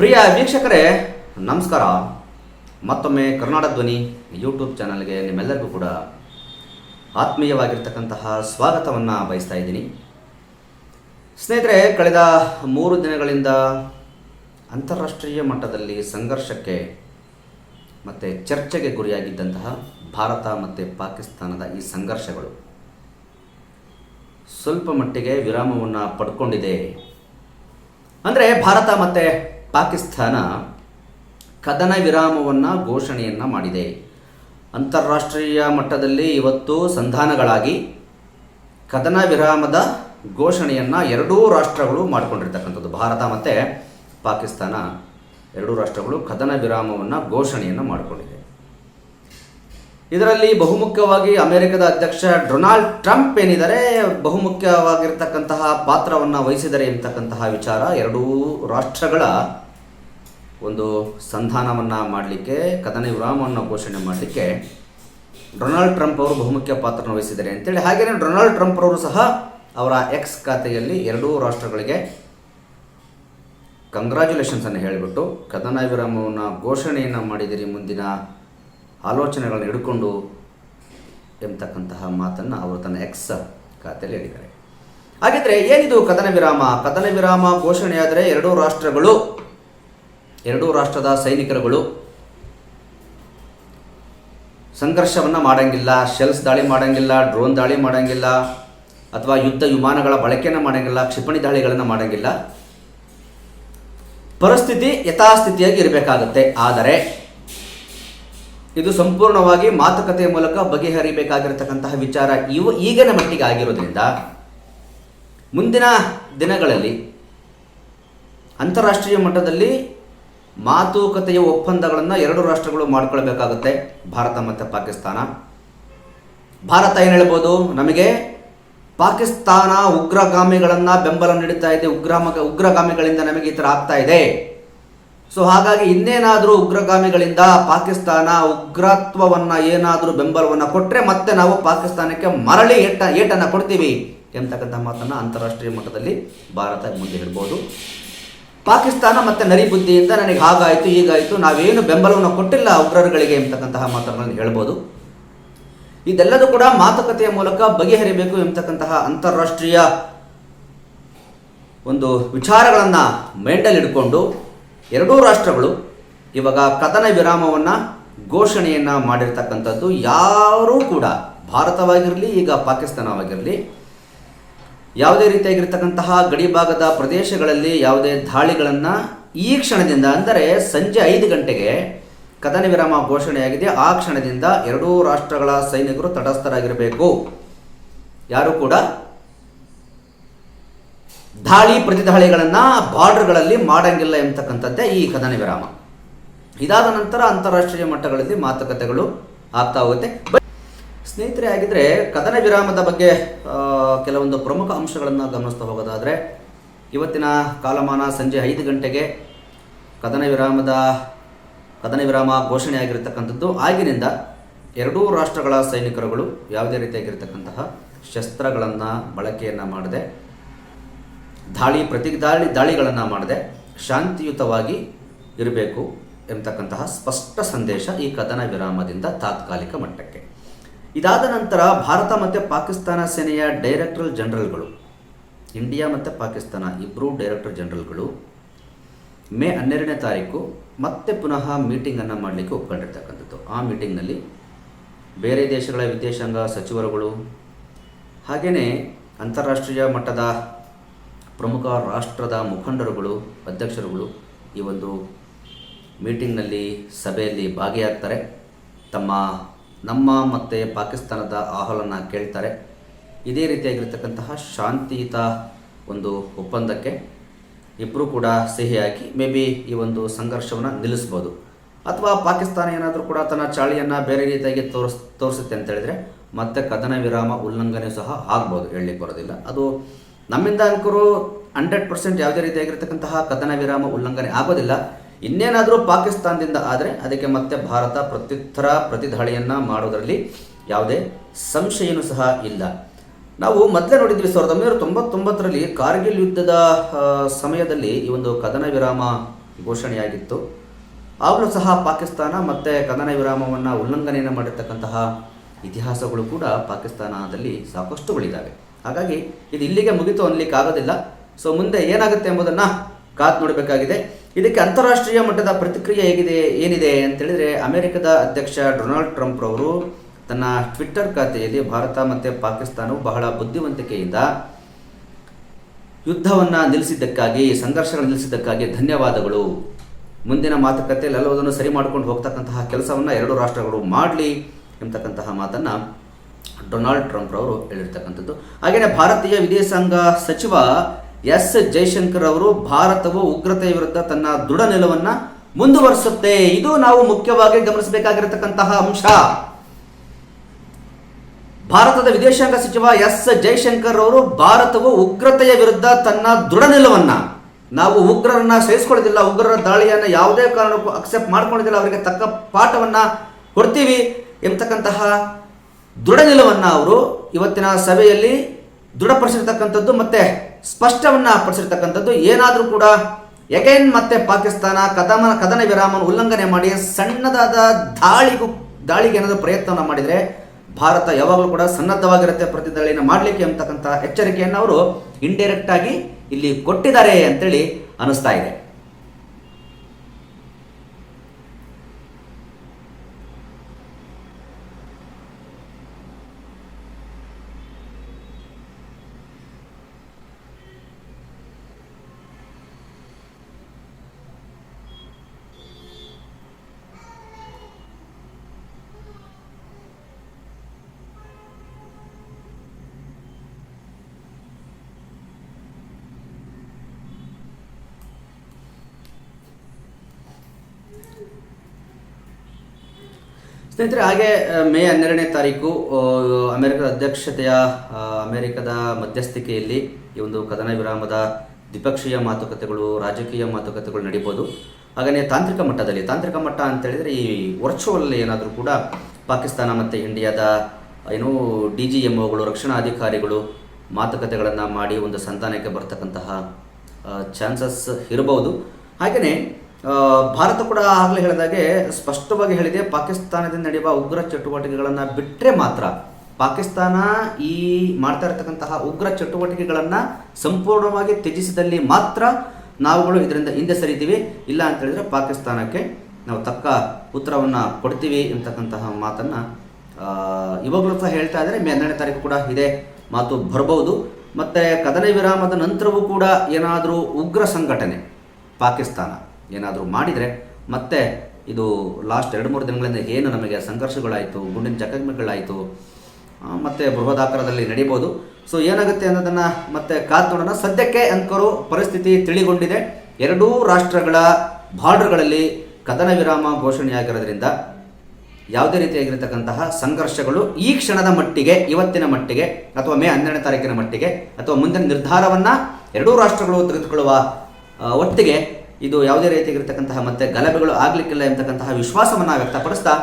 ಪ್ರಿಯ ವೀಕ್ಷಕರೇ, ನಮಸ್ಕಾರ. ಮತ್ತೊಮ್ಮೆ ಕರ್ನಾಟಕ ಧ್ವನಿ ಯೂಟ್ಯೂಬ್ ಚಾನಲ್ಗೆ ನಿಮ್ಮೆಲ್ಲರಿಗೂ ಕೂಡ ಆತ್ಮೀಯವಾಗಿರ್ತಕ್ಕಂತಹ ಸ್ವಾಗತವನ್ನು ಬಯಸ್ತಾ ಇದ್ದೀನಿ. ಸ್ನೇಹಿತರೆ, ಕಳೆದ ಮೂರು ದಿನಗಳಿಂದ ಅಂತಾರಾಷ್ಟ್ರೀಯ ಮಟ್ಟದಲ್ಲಿ ಸಂಘರ್ಷಕ್ಕೆ ಮತ್ತು ಚರ್ಚೆಗೆ ಗುರಿಯಾಗಿದ್ದಂತಹ ಭಾರತ ಮತ್ತು ಪಾಕಿಸ್ತಾನದ ಈ ಸಂಘರ್ಷಗಳು ಸ್ವಲ್ಪ ಮಟ್ಟಿಗೆ ವಿರಾಮವನ್ನು ಪಡ್ಕೊಂಡಿದೆ. ಅಂದರೆ ಭಾರತ ಮತ್ತು ಪಾಕಿಸ್ತಾನ ಕದನ ವಿರಾಮವನ್ನು ಘೋಷಣೆಯನ್ನು ಮಾಡಿದೆ. ಅಂತಾರಾಷ್ಟ್ರೀಯ ಮಟ್ಟದಲ್ಲಿ ಇವತ್ತು ಸಂಧಾನಗಳಾಗಿ ಕದನ ವಿರಾಮದ ಘೋಷಣೆಯನ್ನು ಎರಡೂ ರಾಷ್ಟ್ರಗಳು ಮಾಡಿಕೊಂಡಿರ್ತಕ್ಕಂಥದ್ದು. ಭಾರತ ಮತ್ತು ಪಾಕಿಸ್ತಾನ ಎರಡೂ ರಾಷ್ಟ್ರಗಳು ಕದನ ವಿರಾಮವನ್ನು ಘೋಷಣೆಯನ್ನು ಮಾಡಿಕೊಂಡಿದೆ. ಇದರಲ್ಲಿ ಬಹುಮುಖ್ಯವಾಗಿ ಅಮೆರಿಕದ ಅಧ್ಯಕ್ಷ ಡೊನಾಲ್ಡ್ ಟ್ರಂಪ್ ಏನಿದ್ದಾರೆ, ಬಹುಮುಖ್ಯವಾಗಿರ್ತಕ್ಕಂತಹ ಪಾತ್ರವನ್ನು ವಹಿಸಿದರೆ ಎಂಬತಕ್ಕಂತಹ ವಿಚಾರ. ಎರಡೂ ರಾಷ್ಟ್ರಗಳ ಒಂದು ಸಂಧಾನವನ್ನು ಮಾಡಲಿಕ್ಕೆ, ಕದನ ವಿರಾಮವನ್ನು ಘೋಷಣೆ ಮಾಡಲಿಕ್ಕೆ ಡೊನಾಲ್ಡ್ ಟ್ರಂಪ್ ಅವರು ಬಹುಮುಖ್ಯ ಪಾತ್ರವನ್ನು ವಹಿಸಿದ್ದಾರೆ ಅಂತೇಳಿ. ಹಾಗೆಯೇ ಡೊನಾಲ್ಡ್ ಟ್ರಂಪ್ ಅವರು ಸಹ ಅವರ ಎಕ್ಸ್ ಖಾತೆಯಲ್ಲಿ ಎರಡೂ ರಾಷ್ಟ್ರಗಳಿಗೆ ಕಂಗ್ರ್ಯಾಚುಲೇಷನ್ಸನ್ನು ಹೇಳಿಬಿಟ್ಟು, ಕದನ ವಿರಾಮವನ್ನು ಘೋಷಣೆಯನ್ನು ಮಾಡಿದಿರಿ ಮುಂದಿನ ಆಲೋಚನೆಗಳನ್ನು ಹಿಡ್ಕೊಂಡು ಎಂಬತಕ್ಕಂತಹ ಮಾತನ್ನು ಅವರು ತನ್ನ ಎಕ್ಸ್ ಖಾತೆಯಲ್ಲಿ ಹೇಳಿದ್ದಾರೆ. ಹಾಗಿದ್ರೆ ಏನಿದು ಕದನ ವಿರಾಮ? ಕದನ ವಿರಾಮ ಘೋಷಣೆಯಾದರೆ ಎರಡೂ ರಾಷ್ಟ್ರಗಳು, ಎರಡೂ ರಾಷ್ಟ್ರದ ಸೈನಿಕರುಗಳು ಸಂಘರ್ಷವನ್ನು ಮಾಡಂಗಿಲ್ಲ ಶೆಲ್ಸ್ ದಾಳಿ ಮಾಡಂಗಿಲ್ಲ ಡ್ರೋನ್ ದಾಳಿ ಮಾಡಂಗಿಲ್ಲ, ಅಥವಾ ಯುದ್ಧ ವಿಮಾನಗಳ ಬಳಕೆಯನ್ನು ಮಾಡಂಗಿಲ್ಲ, ಕ್ಷಿಪಣಿ ದಾಳಿಗಳನ್ನು ಮಾಡಂಗಿಲ್ಲ. ಪರಿಸ್ಥಿತಿ ಯಥಾಸ್ಥಿತಿಯಾಗಿ ಇರಬೇಕಾಗುತ್ತೆ. ಆದರೆ ಇದು ಸಂಪೂರ್ಣವಾಗಿ ಮಾತುಕತೆಯ ಮೂಲಕ ಬಗೆಹರಿಬೇಕಾಗಿರತಕ್ಕಂತಹ ವಿಚಾರ ಇವು ಈಗಿನ ಮಟ್ಟಿಗೆ ಆಗಿರೋದ್ರಿಂದ ಮುಂದಿನ ದಿನಗಳಲ್ಲಿ ಅಂತಾರಾಷ್ಟ್ರೀಯ ಮಟ್ಟದಲ್ಲಿ ಮಾತುಕತೆಯ ಒಪ್ಪಂದಗಳನ್ನು ಎರಡು ರಾಷ್ಟ್ರಗಳು ಮಾಡಿಕೊಳ್ಬೇಕಾಗುತ್ತೆ. ಭಾರತ ಮತ್ತು ಪಾಕಿಸ್ತಾನ. ಭಾರತ ಏನು ಹೇಳ್ಬೋದು? ನಮಗೆ ಪಾಕಿಸ್ತಾನ ಉಗ್ರಗಾಮಿಗಳನ್ನು ಬೆಂಬಲ ನೀಡುತ್ತಾ ಇದೆ. ಉಗ್ರಾಮ ಉಗ್ರಗಾಮಿಗಳಿಂದ ನಮಗೆ ಈ ಥರ ಆಗ್ತಾ ಇದೆ. ಸೊ ಹಾಗಾಗಿ ಇನ್ನೇನಾದರೂ ಉಗ್ರಗಾಮಿಗಳಿಂದ ಪಾಕಿಸ್ತಾನ ಉಗ್ರತ್ವವನ್ನು ಏನಾದರೂ ಬೆಂಬಲವನ್ನು ಕೊಟ್ಟರೆ ಮತ್ತೆ ನಾವು ಪಾಕಿಸ್ತಾನಕ್ಕೆ ಮರಳಿ ಏಟ, ಏಟನ್ನು ಕೊಡ್ತೀವಿ ಎಂಬತಕ್ಕಂಥ ಮಾತನ್ನು ಅಂತಾರಾಷ್ಟ್ರೀಯ ಮಟ್ಟದಲ್ಲಿ ಭಾರತ ಮುಂದೆ ಇಡ್ಬೋದು ಪಾಕಿಸ್ತಾನ ಮತ್ತು ನರಿ ಬುದ್ಧಿಯಿಂದ ನನಗೆ ಹಾಗಾಯಿತು, ಹೀಗಾಯಿತು, ನಾವೇನು ಬೆಂಬಲವನ್ನು ಕೊಟ್ಟಿಲ್ಲ ಉಗ್ರರುಗಳಿಗೆ ಎಂಬತಕ್ಕಂತಹ ಮಾತುಗಳನ್ನು ಹೇಳ್ಬೋದು. ಇದೆಲ್ಲದೂ ಕೂಡ ಮಾತುಕತೆಯ ಮೂಲಕ ಬಗೆಹರಿಬೇಕು ಎಂಬತಕ್ಕಂತಹ ಅಂತಾರಾಷ್ಟ್ರೀಯ ಒಂದು ವಿಚಾರಗಳನ್ನು ಮೈಂಡಲ್ಲಿ ಇಟ್ಕೊಂಡು ಎರಡೂ ರಾಷ್ಟ್ರಗಳು ಇವಾಗ ಕದನ ವಿರಾಮವನ್ನು ಘೋಷಣೆಯನ್ನು ಮಾಡಿರ್ತಕ್ಕಂಥದ್ದು ಯಾರೂ ಕೂಡ ಭಾರತವಾಗಿರಲಿ, ಈಗ ಪಾಕಿಸ್ತಾನವಾಗಿರಲಿ, ಯಾವುದೇ ರೀತಿಯಾಗಿರ್ತಕ್ಕಂತಹ ಗಡಿ ಭಾಗದ ಪ್ರದೇಶಗಳಲ್ಲಿ ಯಾವುದೇ ದಾಳಿಗಳನ್ನು ಈ ಕ್ಷಣದಿಂದ ಅಂದರೆ ಸಂಜೆ ಐದು ಗಂಟೆಗೆ ಕದನ ವಿರಾಮ ಘೋಷಣೆಯಾಗಿದೆ. ಆ ಕ್ಷಣದಿಂದ ಎರಡೂ ರಾಷ್ಟ್ರಗಳ ಸೈನಿಕರು ತಟಸ್ಥರಾಗಿರಬೇಕು. ಯಾರು ಕೂಡ ದಾಳಿ ಪ್ರತಿದಾಳಿಗಳನ್ನು ಬಾರ್ಡರ್ಗಳಲ್ಲಿ ಮಾಡಂಗಿಲ್ಲ ಎಂಬತಕ್ಕಂಥದ್ದೇ ಈ ಕದನ ವಿರಾಮ. ಇದಾದ ನಂತರ ಅಂತಾರಾಷ್ಟ್ರೀಯ ಮಟ್ಟಗಳಲ್ಲಿ ಮಾತುಕತೆಗಳು ಆಗ್ತಾ ಹೋಗುತ್ತೆ. ಸ್ನೇಹಿತರೆ ಆಗಿದ್ರೆ ಕದನ ವಿರಾಮದ ಬಗ್ಗೆ ಕೆಲವೊಂದು ಪ್ರಮುಖ ಅಂಶಗಳನ್ನು ಗಮನಿಸ್ತಾ ಹೋಗೋದಾದರೆ, ಇವತ್ತಿನ ಕಾಲಮಾನ ಸಂಜೆ ಐದು ಗಂಟೆಗೆ ಕದನ ವಿರಾಮದ, ಕದನ ವಿರಾಮ ಘೋಷಣೆ ಆಗಿರತಕ್ಕಂಥದ್ದು. ಆಗಿನಿಂದ ಎರಡೂ ರಾಷ್ಟ್ರಗಳ ಸೈನಿಕರುಗಳು ಯಾವುದೇ ರೀತಿಯಾಗಿರ್ತಕ್ಕಂತಹ ಶಸ್ತ್ರಗಳನ್ನು ಬಳಕೆಯನ್ನು ಮಾಡದೆ ದಾಳಿ ಪ್ರತಿ ದಾಳಿ ದಾಳಿಗಳನ್ನು ಮಾಡದೆ ಶಾಂತಿಯುತವಾಗಿ ಇರಬೇಕು ಎಂತಕ್ಕಂತಹ ಸ್ಪಷ್ಟ ಸಂದೇಶ ಈ ಕದನ ವಿರಾಮದಿಂದ ತಾತ್ಕಾಲಿಕ ಮಟ್ಟಕ್ಕೆ. ಇದಾದ ನಂತರ ಭಾರತ ಮತ್ತು ಪಾಕಿಸ್ತಾನ ಸೇನೆಯ ಡೈರೆಕ್ಟರ್ ಜನರಲ್ಗಳು, ಇಂಡಿಯಾ ಮತ್ತು ಪಾಕಿಸ್ತಾನ ಇಬ್ಬರೂ ಡೈರೆಕ್ಟರ್ ಜನರಲ್ಗಳು ಮೇ ಹನ್ನೆರಡನೇ ತಾರೀಕು ಮತ್ತೆ ಪುನಃ ಮೀಟಿಂಗನ್ನು ಮಾಡಲಿಕ್ಕೆ ಒಪ್ಕೊಂಡಿರ್ತಕ್ಕಂಥದ್ದು. ಆ ಮೀಟಿಂಗ್ನಲ್ಲಿ ಬೇರೆ ದೇಶಗಳ ವಿದೇಶಾಂಗ ಸಚಿವರುಗಳು ಹಾಗೆಯೇ ಅಂತಾರಾಷ್ಟ್ರೀಯ ಮಟ್ಟದ ಪ್ರಮುಖ ರಾಷ್ಟ್ರದ ಮುಖಂಡರುಗಳು, ಅಧ್ಯಕ್ಷರುಗಳು ಈ ಒಂದು ಮೀಟಿಂಗ್ನಲ್ಲಿ ಸಭೆಯಲ್ಲಿ ಭಾಗಿಯಾಗ್ತಾರೆ. ತಮ್ಮ, ನಮ್ಮ ಮತ್ತು ಪಾಕಿಸ್ತಾನದ ಆಹ್ವಾನ ಕೇಳ್ತಾರೆ. ಇದೇ ರೀತಿಯಾಗಿರ್ತಕ್ಕಂತಹ ಶಾಂತಿಯುತ ಒಂದು ಒಪ್ಪಂದಕ್ಕೆ ಇಬ್ಬರೂ ಕೂಡ ಸಹಿ ಹಾಕಿ ಮೇ ಬಿ ಈ ಒಂದು ಸಂಘರ್ಷವನ್ನು ನಿಲ್ಲಿಸ್ಬೋದು. ಅಥವಾ ಪಾಕಿಸ್ತಾನ ಏನಾದರೂ ಕೂಡ ತನ್ನ ಚಾಳಿಯನ್ನು ಬೇರೆ ರೀತಿಯಾಗಿ ತೋರಿಸ್, ತೋರಿಸುತ್ತೆ ಅಂತ ಹೇಳಿದ್ರೆ ಮತ್ತೆ ಕದನ ವಿರಾಮ ಉಲ್ಲಂಘನೆ ಸಹ ಆಗ್ಬೋದು, ಹೇಳಲಿಕ್ಕೆ ಬರೋದಿಲ್ಲ. ಅದು ನಮ್ಮಿಂದ ಅಂಕರು ಹಂಡ್ರೆಡ್ ಪರ್ಸೆಂಟ್ ಯಾವುದೇ ರೀತಿಯಾಗಿರ್ತಕ್ಕಂತಹ ಕದನ ವಿರಾಮ ಉಲ್ಲಂಘನೆ ಆಗೋದಿಲ್ಲ. ಇನ್ನೇನಾದರೂ ಪಾಕಿಸ್ತಾನದಿಂದ ಆದರೆ ಅದಕ್ಕೆ ಮತ್ತೆ ಭಾರತ ಪ್ರತ್ಯುತ್ತರ ಪ್ರತಿದಾಳಿಯನ್ನು ಮಾಡೋದರಲ್ಲಿ ಯಾವುದೇ ಸಂಶಯನೂ ಸಹ ಇಲ್ಲ. ನಾವು ಮೊದಲೇ ನೋಡಿದ್ವಿ ಸಾವಿರದ ಒಂಬೈನೂರ ತೊಂಬತ್ತೊಂಬತ್ತರಲ್ಲಿ ಕಾರ್ಗಿಲ್ ಯುದ್ಧದ ಸಮಯದಲ್ಲಿ ಈ ಒಂದು ಕದನ ವಿರಾಮ ಘೋಷಣೆಯಾಗಿತ್ತು. ಆಗಲೂ ಸಹ ಪಾಕಿಸ್ತಾನ ಮತ್ತು ಕದನ ವಿರಾಮವನ್ನು ಉಲ್ಲಂಘನೆಯನ್ನು ಮಾಡಿರ್ತಕ್ಕಂತಹ ಇತಿಹಾಸಗಳು ಕೂಡ ಪಾಕಿಸ್ತಾನದಲ್ಲಿ ಸಾಕಷ್ಟುಗಳಿದ್ದಾವೆ ಹಾಗಾಗಿ ಇದು ಇಲ್ಲಿಗೆ ಮುಗಿತು ಅನ್ಲಿಕ್ಕೆ ಆಗೋದಿಲ್ಲ. ಸೊ ಮುಂದೆ ಏನಾಗುತ್ತೆ ಎಂಬುದನ್ನು ಕಾತ್ ನೋಡಬೇಕಾಗಿದೆ. ಇದಕ್ಕೆ ಅಂತಾರಾಷ್ಟ್ರೀಯ ಮಟ್ಟದ ಪ್ರತಿಕ್ರಿಯೆ ಹೇಗಿದೆ, ಏನಿದೆ ಅಂತೇಳಿದರೆ ಅಮೆರಿಕದ ಅಧ್ಯಕ್ಷ ಡೊನಾಲ್ಡ್ ಟ್ರಂಪ್ ಅವರು ತನ್ನ ಟ್ವಿಟ್ಟರ್ ಖಾತೆಯಲ್ಲಿ ಭಾರತ ಮತ್ತು ಪಾಕಿಸ್ತಾನವು ಬಹಳ ಬುದ್ಧಿವಂತಿಕೆಯಿಂದ ಯುದ್ಧವನ್ನು ನಿಲ್ಲಿಸಿದ್ದಕ್ಕಾಗಿ, ಸಂಘರ್ಷಗಳನ್ನು ನಿಲ್ಲಿಸಿದ್ದಕ್ಕಾಗಿ ಧನ್ಯವಾದಗಳು. ಮುಂದಿನ ಮಾತುಕತೆಯಲ್ಲಿ ಎಲ್ಲವುದನ್ನು ಸರಿ ಮಾಡ್ಕೊಂಡು ಹೋಗ್ತಕ್ಕಂತಹ ಕೆಲಸವನ್ನು ಎರಡು ರಾಷ್ಟ್ರಗಳು ಮಾಡಲಿ ಎಂಬತಕ್ಕಂತಹ ಮಾತನ್ನು ಡೊನಾಲ್ಡ್ ಟ್ರಂಪ್ ಅವರು ಹೇಳಿರ್ತಕ್ಕಂಥದ್ದು. ಹಾಗೆಯೇ ಭಾರತೀಯ ವಿದೇಶಾಂಗ ಸಚಿವ ಎಸ್ ಜೈಶಂಕರ್ ಅವರು ಭಾರತವು ಉಗ್ರತೆಯ ವಿರುದ್ಧ ತನ್ನ ದೃಢ ನಿಲುವನ್ನು ಮುಂದುವರಿಸುತ್ತೆ. ಇದು ನಾವು ಮುಖ್ಯವಾಗಿ ಗಮನಿಸಬೇಕಾಗಿರತಕ್ಕಂತಹ ಅಂಶ. ಭಾರತದ ವಿದೇಶಾಂಗ ಸಚಿವ ಎಸ್ ಜೈಶಂಕರ್ ಅವರು ಭಾರತವು ಉಗ್ರತೆಯ ವಿರುದ್ಧ ತನ್ನ ದೃಢ ನಿಲುವನ್ನ, ನಾವು ಉಗ್ರರನ್ನ ಸಹಿಸಿಕೊಳ್ಳೋದಿಲ್ಲ, ಉಗ್ರರ ದಾಳಿಯನ್ನು ಯಾವುದೇ ಕಾರಣಕ್ಕೂ ಅಕ್ಸೆಪ್ಟ್ ಮಾಡ್ಕೊಳ್ಳೋದಿಲ್ಲ, ಅವರಿಗೆ ತಕ್ಕ ಪಾಠವನ್ನ ಕೊಡ್ತೀವಿ ಎಂಬತಕ್ಕಂತಹ ದೃಢ ನಿಲುವನ್ನು ಅವರು ಇವತ್ತಿನ ಸಭೆಯಲ್ಲಿ ದೃಢಪಡಿಸಿರ್ತಕ್ಕಂಥದ್ದು ಮತ್ತೆ ಸ್ಪಷ್ಟವನ್ನು ಪಡಿಸಿರ್ತಕ್ಕಂಥದ್ದು. ಏನಾದರೂ ಕೂಡ ಎಗೈನ್ ಮತ್ತೆ ಪಾಕಿಸ್ತಾನ ಕದಮ ಕದನ ವಿರಾಮವನ್ನು ಉಲ್ಲಂಘನೆ ಮಾಡಿ ಸಣ್ಣದಾದ ದಾಳಿಗೂ ದಾಳಿಗೆ ಏನಾದರೂ ಪ್ರಯತ್ನವನ್ನು ಮಾಡಿದರೆ ಭಾರತ ಯಾವಾಗಲೂ ಕೂಡ ಸನ್ನದ್ಧವಾಗಿರುತ್ತೆ ಪ್ರತಿ ದಾಳಿಯನ್ನು ಮಾಡಲಿಕ್ಕೆ ಅಂತಕ್ಕಂಥ ಎಚ್ಚರಿಕೆಯನ್ನು ಅವರು ಇಂಡೈರೆಕ್ಟ್ ಆಗಿ ಇಲ್ಲಿ ಕೊಟ್ಟಿದ್ದಾರೆ ಅಂತೇಳಿ ಅನಿಸ್ತಾ ಇದೆ. ಸ್ನೇಹಿತರೆ, ಹಾಗೆ ಮೇ ಹನ್ನೆರಡನೇ ತಾರೀಕು ಅಮೆರಿಕದ ಅಧ್ಯಕ್ಷತೆಯ ಅಮೆರಿಕದ ಮಧ್ಯಸ್ಥಿಕೆಯಲ್ಲಿ ಈ ಒಂದು ಕದನ ವಿರಾಮದ ದ್ವಿಪಕ್ಷೀಯ ಮಾತುಕತೆಗಳು, ರಾಜಕೀಯ ಮಾತುಕತೆಗಳು ನಡೀಬೋದು. ಹಾಗೆಯೇ ತಾಂತ್ರಿಕ ಮಟ್ಟದಲ್ಲಿ, ತಾಂತ್ರಿಕ ಮಟ್ಟ ಅಂತ ಹೇಳಿದರೆ ಈ ವರ್ಚುವಲ್ ಏನಾದರೂ ಕೂಡ ಪಾಕಿಸ್ತಾನ ಮತ್ತು ಇಂಡಿಯಾದ, ಏನು ಡಿ ಜಿ ಎಂ ಒಗಳು, ರಕ್ಷಣಾ ಅಧಿಕಾರಿಗಳು ಮಾತುಕತೆಗಳನ್ನು ಮಾಡಿ ಒಂದು ಸಂತಾನಕ್ಕೆ ಬರ್ತಕ್ಕಂತಹ ಚಾನ್ಸಸ್ ಇರಬಹುದು ಹಾಗೆಯೇ ಭಾರತ ಕೂಡ ಆಗಲೇ ಹೇಳಿದಾಗೆ ಸ್ಪಷ್ಟವಾಗಿ ಹೇಳಿದೆ, ಪಾಕಿಸ್ತಾನದಿಂದ ನಡೆಯುವ ಉಗ್ರ ಚಟುವಟಿಕೆಗಳನ್ನು ಬಿಟ್ಟರೆ ಮಾತ್ರ ಪಾಕಿಸ್ತಾನ ಈ ಮಾಡ್ತಾ ಇರತಕ್ಕಂತಹ ಉಗ್ರ ಚಟುವಟಿಕೆಗಳನ್ನು ಸಂಪೂರ್ಣವಾಗಿ ತ್ಯಜಿಸಿದಲ್ಲಿ ಮಾತ್ರ ನಾವುಗಳು ಇದರಿಂದ ಹಿಂದೆ ಸರಿತೀವಿ ಇಲ್ಲ ಅಂತ ಹೇಳಿದ್ರೆ ಪಾಕಿಸ್ತಾನಕ್ಕೆ ನಾವು ತಕ್ಕ ಉತ್ತರವನ್ನು ಕೊಡ್ತೀವಿ ಅಂತಕ್ಕಂತಹ ಮಾತನ್ನು ಇವಾಗಲೂ ಸಹ ಹೇಳ್ತಾ ಇದ್ದಾರೆ. ಮೇ ಹನ್ನೆರಡನೇ ತಾರೀಕು ಕೂಡ ಇದೇ ಮಾತು ಬರಬಹುದು ಮತ್ತು ಕದನ ವಿರಾಮದ ನಂತರವೂ ಕೂಡ ಏನಾದರೂ ಉಗ್ರ ಸಂಘಟನೆ ಪಾಕಿಸ್ತಾನ ಏನಾದರೂ ಮಾಡಿದರೆ ಮತ್ತೆ ಇದು ಲಾಸ್ಟ್ ಎರಡು, ಮೂರು ದಿನಗಳಿಂದ ಏನು ನಮಗೆ ಸಂಘರ್ಷಗಳಾಯಿತು, ಗುಂಡಿನ ಚಕಮಗಳಾಯಿತು ಮತ್ತು ಬೃಹದಾಕಾರದಲ್ಲಿ ನಡೀಬೋದು. ಸೊ ಏನಾಗುತ್ತೆ ಅನ್ನೋದನ್ನು ಮತ್ತೆ ಕಾದ್ ನೋಡೋಣ. ಸದ್ಯಕ್ಕೆ ಅಂಕರು ಪರಿಸ್ಥಿತಿ ತಿಳಿಗೊಂಡಿದೆ. ಎರಡೂ ರಾಷ್ಟ್ರಗಳ ಬಾರ್ಡರ್ಗಳಲ್ಲಿ ಕದನ ವಿರಾಮ ಘೋಷಣೆಯಾಗಿರೋದ್ರಿಂದ ಯಾವುದೇ ರೀತಿಯಾಗಿರತಕ್ಕಂತಹ ಸಂಘರ್ಷಗಳು ಈ ಕ್ಷಣದ ಮಟ್ಟಿಗೆ, ಇವತ್ತಿನ ಮಟ್ಟಿಗೆ, ಅಥವಾ ಮೇ ಹನ್ನೆರಡನೇ ತಾರೀಕಿನ ಮಟ್ಟಿಗೆ, ಅಥವಾ ಮುಂದಿನ ನಿರ್ಧಾರವನ್ನು ಎರಡೂ ರಾಷ್ಟ್ರಗಳು ತೆಗೆದುಕೊಳ್ಳುವ ಒಟ್ಟಿಗೆ ಇದು ಯಾವುದೇ ರೀತಿಯಾಗಿರ್ತಕ್ಕಂತಹ ಮತ್ತೆ ಗಲಭೆಗಳು ಆಗಲಿಕ್ಕಿಲ್ಲ ಎಂತಕ್ಕಂತಹ ವಿಶ್ವಾಸವನ್ನು ವ್ಯಕ್ತಪಡಿಸ್ತಾ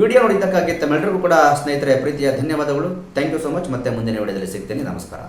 ವಿಡಿಯೋ ನೋಡಿದ್ದಕ್ಕಾಗಿ ತಮ್ಮೆಲ್ಲರಿಗೂ ಕೂಡ ಸ್ನೇಹಿತರೆ, ಪ್ರೀತಿಯ ಧನ್ಯವಾದಗಳು. ಥ್ಯಾಂಕ್ ಯು ಸೊ ಮಚ್ ಮತ್ತೆ ಮುಂದಿನ ವಿಡಿಯೋದಲ್ಲಿ ಸಿಗ್ತೇನೆ. ನಮಸ್ಕಾರ.